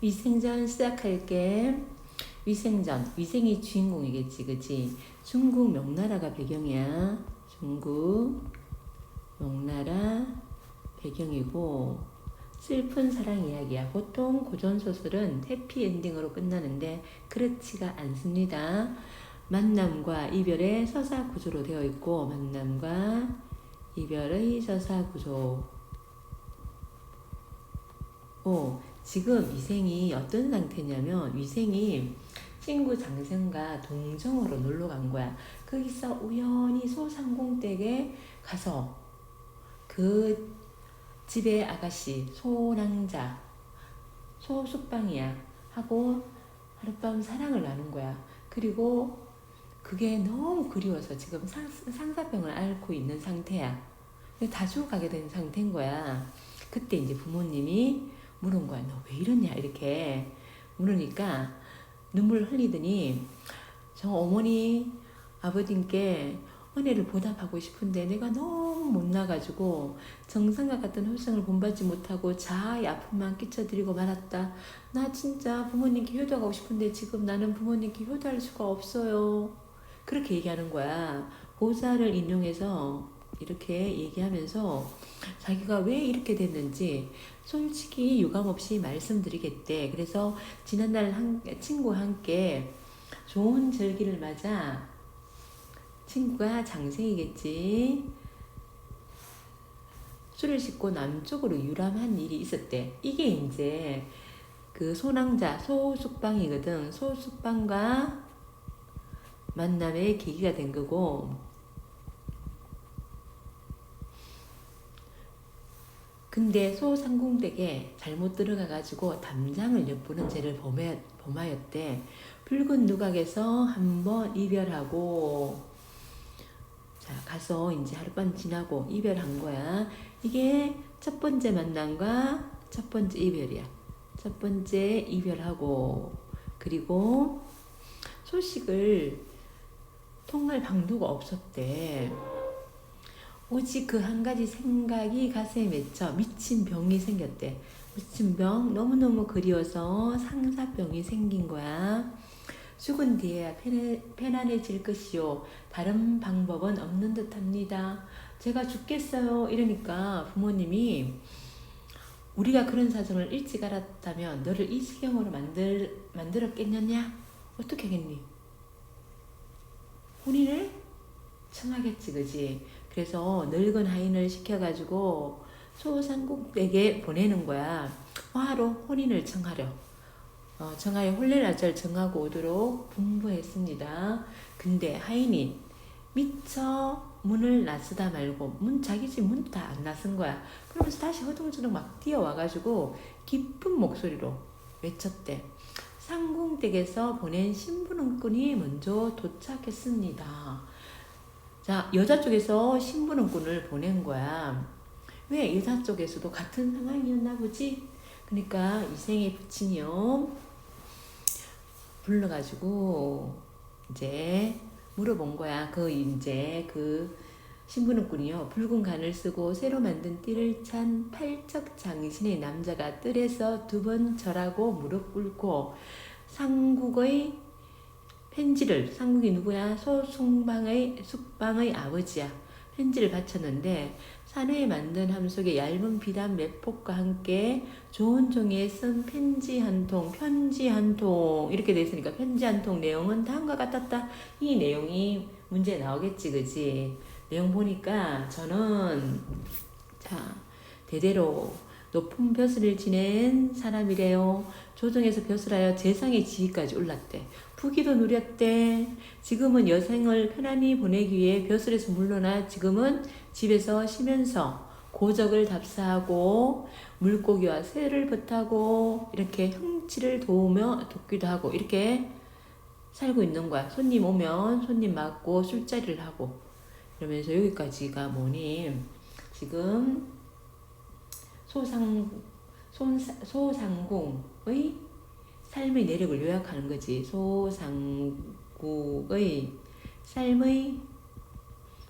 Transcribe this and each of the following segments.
위생전 시작할게. 위생전. 위생이 주인공이겠지, 그치? 중국 명나라가 배경이야. 중국 명나라 배경이고 슬픈 사랑 이야기야. 보통 고전 소설은 해피 엔딩으로 끝나는데 그렇지가 않습니다. 만남과 이별의 서사 구조로 되어 있고 만남과 이별의 서사 구조. 오, 지금 위생이 어떤 상태냐면 위생이 친구 장생과 동정으로 놀러 간 거야. 거기서 우연히 소상공댁에 가서 그 집의 아가씨 소낭자 소숙방이야 하고 하룻밤 사랑을 나눈 거야. 그리고 그게 너무 그리워서 지금 상, 상사병을 앓고 있는 상태야. 다 죽어가게 된 상태인 거야. 그때 이제 부모님이 물은 거야. 너 왜 이러냐 이렇게 물으니까 눈물 흘리더니 저 어머니 아버님께 은혜를 보답하고 싶은데 내가 너무 못나가지고 정상과 같은 호생을 본받지 못하고 자아의 아픔만 끼쳐드리고 말았다. 나 진짜 부모님께 효도하고 싶은데 지금 나는 부모님께 효도할 수가 없어요. 그렇게 얘기하는 거야. 보살을 인용해서 이렇게 얘기하면서 자기가 왜 이렇게 됐는지 솔직히 유감 없이 말씀드리겠대. 그래서 지난날 한, 친구와 함께 좋은 절기를 맞아 친구가 장생이겠지. 술을 싣고 남쪽으로 유람한 일이 있었대. 이게 이제 그 소낭자 소숙방이거든. 소숙방과 만남의 계기가 된 거고 근데 소상공댁에 잘못 들어가가지고 담장을 엿보는 죄를 범해, 범하였대. 붉은 누각에서 한번 이별하고, 자, 가서 이제 하룻밤 지나고 이별한 거야. 이게 첫 번째 만남과 첫 번째 이별이야. 첫 번째 이별하고, 그리고 소식을 통할 방도가 없었대. 오직 그 한 가지 생각이 가슴에 맺혀 미친 병이 생겼대. 미친 병 너무너무 그리워서 상사병이 생긴 거야. 죽은 뒤에야 편안해질 것이요. 다른 방법은 없는 듯 합니다. 제가 죽겠어요. 이러니까 부모님이 우리가 그런 사정을 일찍 알았다면 너를 이 지경으로 만들, 만들었겠느냐? 어떻게 하겠니? 혼인을 청하겠지, 그지? 그래서 늙은 하인을 시켜가지고 소상국댁에 보내는 거야. 화로 혼인을 청하려. 어, 청하여 혼례날짜를 정하고 오도록 분부했습니다. 근데 하인이 미처 문을 나서다 말고 문 자기 집 문 다 안 나선 거야. 그러면서 다시 허둥지둥 막 뛰어와가지고 깊은 목소리로 외쳤대. 상궁댁에서 보낸 신부님꾼이 먼저 도착했습니다. 자, 여자 쪽에서 신부름꾼을 보낸 거야. 왜 여자 쪽에서도 같은 상황이었나 보지? 그러니까 이생의 부친이요. 불러가지고 이제 물어본 거야. 그 이제 그 신부름꾼이요. 붉은 간을 쓰고 새로 만든 띠를 찬 팔적 장신의 남자가 뜰에서 두 번 절하고 무릎 꿇고 상국의 편지를 상국이 누구야? 소숭방의 숙방의 아버지야. 편지를 바쳤는데 산에 만든 함 속에 얇은 비단 몇 폭과 함께 좋은 종이에 쓴 편지 한 통, 편지 한 통 이렇게 돼 있으니까 편지 한 통 내용은 다음과 같았다. 이 내용이 문제 나오겠지, 그지? 내용 보니까 저는 자 대대로 높은 벼슬을 지낸 사람이래요. 조정에서 벼슬하여 재상의 지위까지 올랐대. 부귀도 누렸대. 지금은 여생을 편안히 보내기 위해 벼슬에서 물러나 지금은 집에서 쉬면서 고적을 답사하고 물고기와 새를 벗하고 이렇게 형치를 도우며 돕기도 하고 이렇게 살고 있는 거야. 손님 오면 손님 맞고 술자리를 하고 이러면서 여기까지가 뭐니 지금 소상 손, 소상공의 삶의 내력을 요약하는 거지. 소상국의 삶의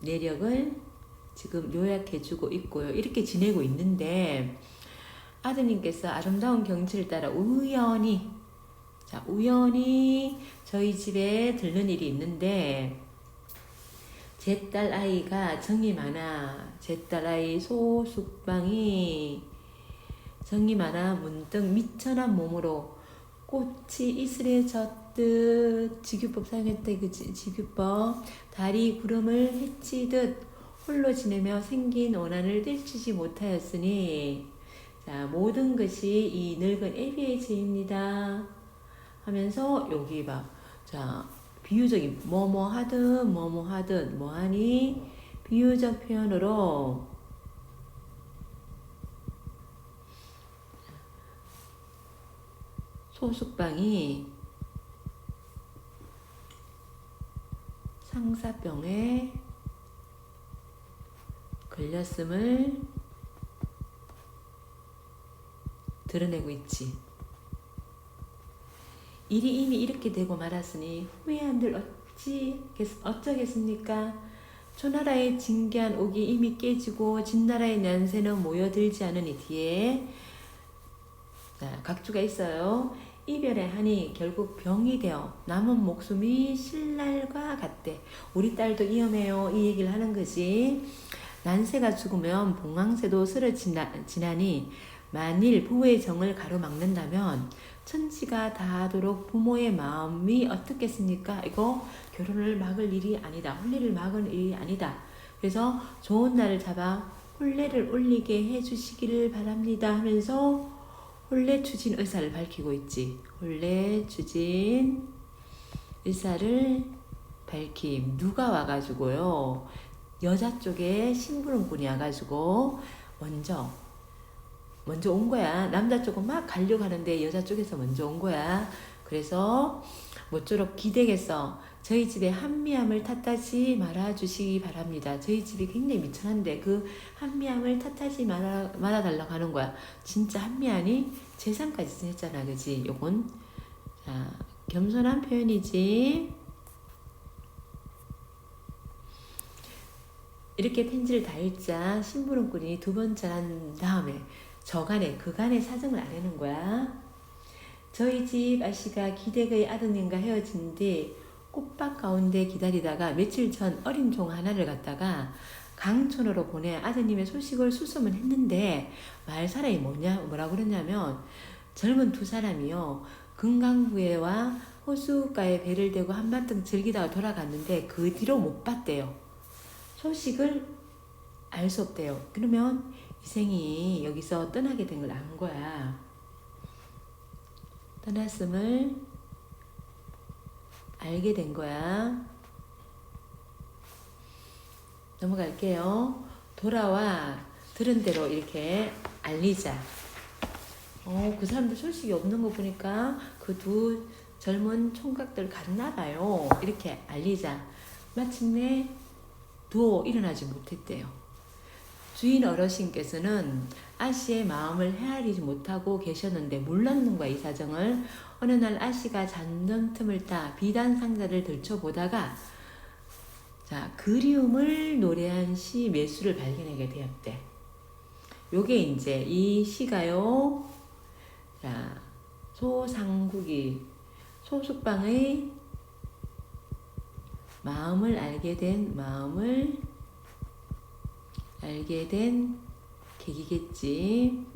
내력을 지금 요약해주고 있고요. 이렇게 지내고 있는데 아드님께서 아름다운 경치를 따라 우연히 자 우연히 저희 집에 들른 일이 있는데 제 딸 아이가 정이 많아 제 딸 아이 소숙방이 정이 많아 문득 미천한 몸으로 꽃이 이슬에 젖듯 지규법 사용했대 그 지- 지규법 달이 구름을 헤치듯 홀로 지내며 생긴 원한을 들치지 못하였으니. 자 모든 것이 이 늙은 애비의 죄입니다. 하면서 여기 봐자 비유적인 뭐뭐 하듯 뭐뭐 하듯 뭐하니 비유적 표현으로 소숙방이 상사병에 걸렸음을 드러내고 있지. 일이 이미 이렇게 되고 말았으니 후회한들 어찌 어쩌겠습니까? 초나라의 징계한 옥이 이미 깨지고 진나라의 난세는 모여들지 않으니 뒤에 자, 각주가 있어요. 이별의 한이 결국 병이 되어 남은 목숨이 신랄과 같대. 우리 딸도 위험해요. 이 얘기를 하는 거지. 난세가 죽으면 봉황새도 쓰러지나니 만일 부부의 정을 가로막는다면 천지가 다하도록 부모의 마음이 어떻겠습니까? 이거 결혼을 막을 일이 아니다. 혼례를 막을 일이 아니다. 그래서 좋은 날을 잡아 혼례를 올리게 해주시기를 바랍니다 하면서 혼례 추진 의사를 밝히고 있지. 혼례 추진 의사를 밝힘. 누가 와가지고요. 여자 쪽에 신부름꾼이 와가지고 먼저 먼저 온 거야. 남자 쪽은 막 가려고 하는데 여자 쪽에서 먼저 온 거야. 그래서 모쪼록 기대겠어. 저희 집에 한미함을 탓하지 말아 주시기 바랍니다. 저희 집이 굉장히 미천한데 그 한미함을 탓하지 말아, 말아 달라고 하는 거야. 진짜 한미하니 재산까지 지냈잖아. 그지? 요건. 자, 겸손한 표현이지. 이렇게 편지를 다 읽자 신부름꾼이 두 번째 한 다음에 저간에 그간의 사정을 아려는 거야. 저희 집 아씨가 기댁의 아드님과 헤어진 뒤 꽃밭 가운데 기다리다가 며칠 전 어린 종 하나를 갖다가 강촌으로 보내 아드님의 소식을 수소문 했는데 말사람이 뭐냐 뭐라 그러냐면 젊은 두 사람이요 금강부에와 호수가에 배를 대고 한바탕 즐기다가 돌아갔는데 그 뒤로 못 봤대요. 소식을 알 수 없대요. 그러면 이생이 여기서 떠나게 된 걸 안 거야. 떠났음을 알게 된 거야. 넘어갈게요. 돌아와 들은 대로 이렇게 알리자. 어, 그 사람들 소식이 없는 거 보니까 그 두 젊은 총각들 갔나 봐요. 이렇게 알리자. 마침내 두어 일어나지 못했대요. 주인 어르신께서는 아씨의 마음을 헤아리지 못하고 계셨는데 몰랐는 거야 이 사정을. 어느 날 아씨가 잔던 틈을 타 비단 상자를 들춰보다가 자 그리움을 노래한 시 매수를 발견하게 되었대. 요게 이제 이 시가요. 자 소상국이 소숙방의 마음을 알게 된 마음을 알게 된 계기겠지.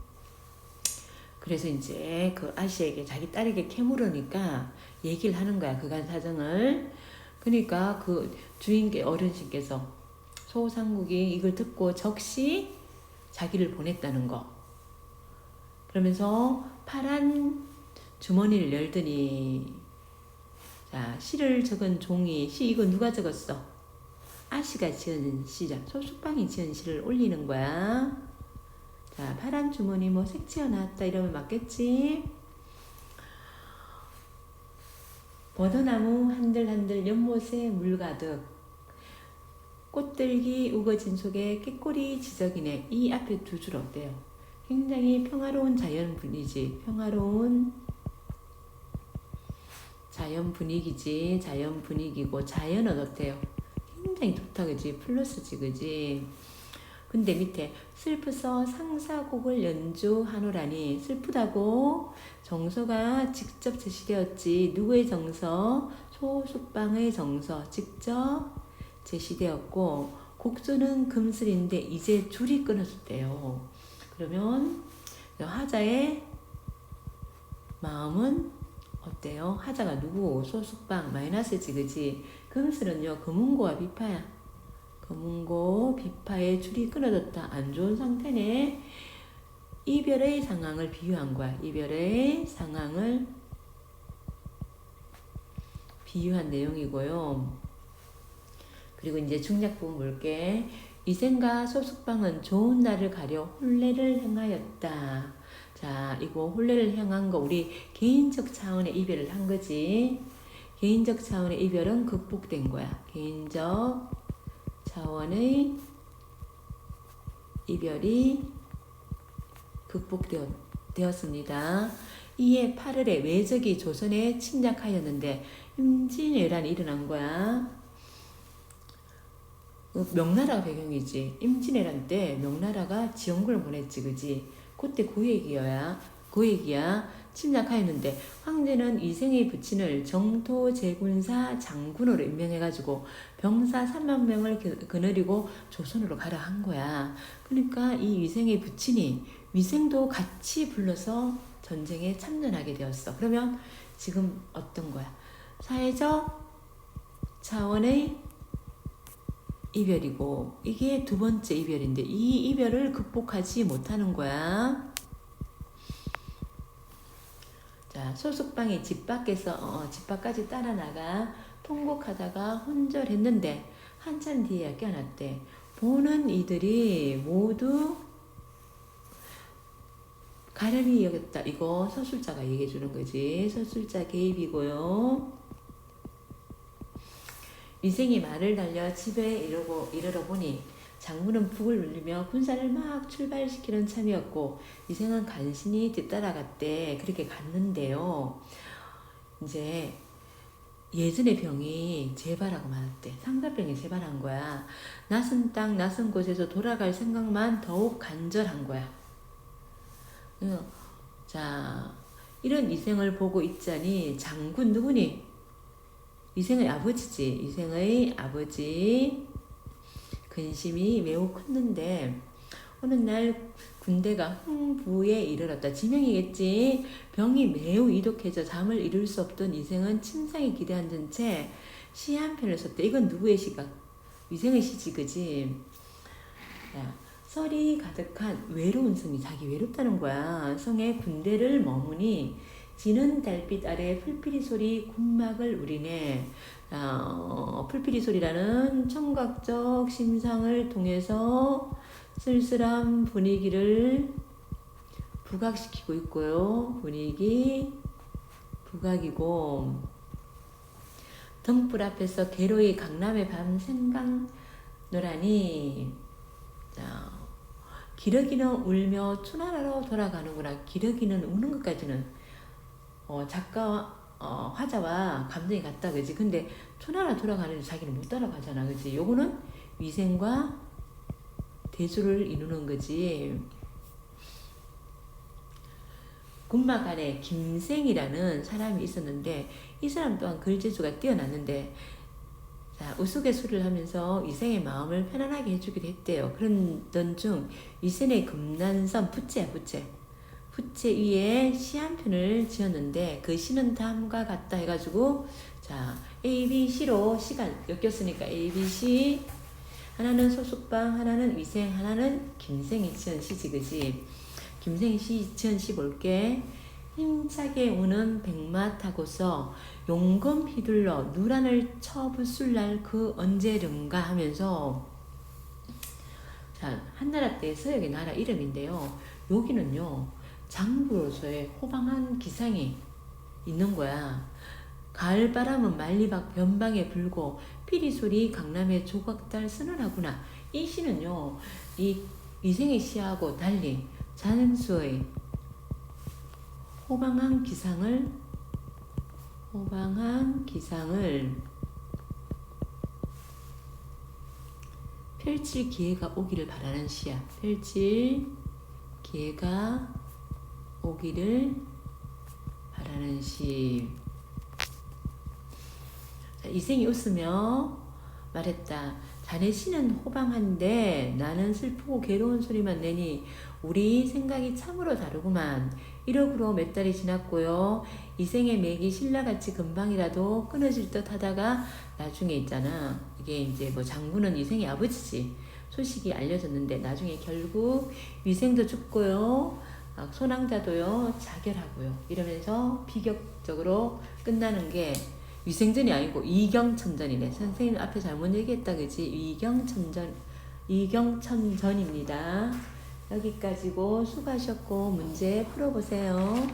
그래서 이제 그 아씨에게 자기 딸에게 캐물으니까 얘기를 하는 거야. 그간 사정을. 그러니까 그 주인께 어르신께서 소상국이 이걸 듣고 적시 자기를 보냈다는 거. 그러면서 파란 주머니를 열더니 자 시를 적은 종이 시 이거 누가 적었어? 아씨가 지은 시자 소숙방이 지은 시를 올리는 거야. 자 파란 주머니 뭐 색채어 나왔다 이러면 맞겠지? 버드나무 한들한들 연못에 물 가득 꽃들기 우거진 속에 깨꼬리 지적이네 이 앞에 두 줄 어때요? 굉장히 평화로운 자연 분위기 평화로운 자연 분위기지 자연 분위기고 자연은 어때요? 굉장히 좋다 그지 플러스지 그지 근데 밑에 슬프서 상사곡을 연주하노라니 슬프다고 정서가 직접 제시되었지 누구의 정서 소숙방의 정서 직접 제시되었고 곡조는 금슬인데 이제 줄이 끊어졌대요. 그러면 화자의 마음은 어때요? 하자가 누구? 소숙방 마이너스지 그지? 금슬은요 금운고와 비파야. 금운고 비파의 줄이 끊어졌다. 안 좋은 상태네. 이별의 상황을 비유한 거야. 이별의 상황을 비유한 내용이고요. 그리고 이제 중략 부분 볼게. 이생과 소숙방은 좋은 날을 가려 혼례를 행하였다. 자, 이거 혼례를 행한 거 우리 개인적 차원의 이별을 한 거지. 개인적 차원의 이별은 극복된 거야. 개인적 차원의 이별이 극복되었습니다. 이에 8월에 외적이 조선에 침략하였는데 임진왜란이 일어난 거야. 어, 명나라가 배경이지. 임진왜란 때 명나라가 지원군을 보냈지, 그지? 그때 그 얘기야. 그 얘기야. 침략하였는데 황제는 이생의 부친을 정토 제군사 장군으로 임명해가지고 병사 3만 명을 거느리고 조선으로 가라 한 거야. 그러니까 이 위생의 부친이 위생도 같이 불러서 전쟁에 참전하게 되었어. 그러면 지금 어떤 거야? 사회적 차원의 이별이고 이게 두 번째 이별인데 이 이별을 극복하지 못하는 거야. 자, 소속방이 집 밖에서 어, 집 밖까지 따라 나가 통곡하다가 혼절했는데 한참 뒤에 깨어났대. 보는 이들이 모두 가렴이 여겼다. 이거 서술자가 얘기해 주는 거지. 서술자 개입이고요. 위생이 말을 달려 집에 이르고 이르러 보니 장군은 북을 울리며 군사를 막 출발시키는 참이었고 위생은 간신히 뒤따라갔대. 그렇게 갔는데요. 이제 예전의 병이 재발하고 말았대. 상사병이 재발한 거야. 낯선 땅, 낯선 곳에서 돌아갈 생각만 더욱 간절한 거야. 자, 이런 이생을 보고 있자니 장군 누구니? 이생의 아버지지. 이생의 아버지 근심이 매우 컸는데 어느 날 군대가 흥부에 이르렀다. 지명이겠지. 병이 매우 이독해져 잠을 이룰 수 없던 이생은 침상에 기대앉은 채 시 한 편을 썼대. 이건 누구의 시가? 이생의 시지, 그지? 야, 설이 가득한 외로운 성이 자기 외롭다는 거야. 성에 군대를 머무니 지는 달빛 아래 풀피리 소리 군막을 우리네. 어, 풀피리 소리라는 청각적 심상을 통해서 쓸쓸한 분위기를 부각시키고 있고요. 분위기 부각이고 등불 앞에서 괴로이 강남의 밤 생각노라니 자, 기러기는 울며 투나라로 돌아가는구나. 기러기는 우는 것까지는 어, 작가 어, 화자와 감정이 같다 그지. 근데 초나라 돌아가는데 자기는 못 따라가잖아. 그지? 요거는 위생과 대수를 이루는 거지. 군막 안에 김생이라는 사람이 있었는데 이 사람 또한 글재주가 뛰어났는데 자, 우스갯소리를 하면서 이생의 마음을 편안하게 해주기도 했대요. 그런 중 이생의 금난선 부채야 부채 부채 위에 시 한 편을 지었는데 그 시는 다음과 같다 해가지고 자 A, B, C로 시간 엮였으니까 A, B, C. 하나는 소속방 하나는 위생 하나는 김생이 지은 시지 그지. 김생이 시 지은 시 볼게. 힘차게 우는 백마 타고서 용검 휘둘러 누란을 쳐부술 날 그 언제든가 하면서 자 한나라 때 서역의 나라 이름인데요. 여기는요 장부로서의 호방한 기상이 있는 거야. 가을 바람은 말리박 변방에 불고 피리 소리 강남의 조각달 쓰느라구나. 이 시는요, 이 이생의 시하고 달리 잔수의 호방한 기상을 호방한 기상을 펼칠 기회가 오기를 바라는 시야. 펼칠 기회가 오기를 바라는 시. 자, 이생이 웃으며 말했다. 자네 시는 호방한데 나는 슬프고 괴로운 소리만 내니 우리 생각이 참으로 다르구만. 1억으로 몇 달이 지났고요. 이생의 맥이 신라같이 금방이라도 끊어질 듯 하다가 나중에 있잖아. 이게 이제 뭐 장군은 이생의 아버지지. 소식이 알려졌는데 나중에 결국 위생도 죽고요. 아, 소낭자도요. 자결하고요. 이러면서 비격적으로 끝나는 게 위생전이 아니고 이경천전이네. 선생님 앞에 잘못 얘기했다 그지? 이경천전 이경천전입니다. 여기까지고 수고하셨고 문제 풀어보세요.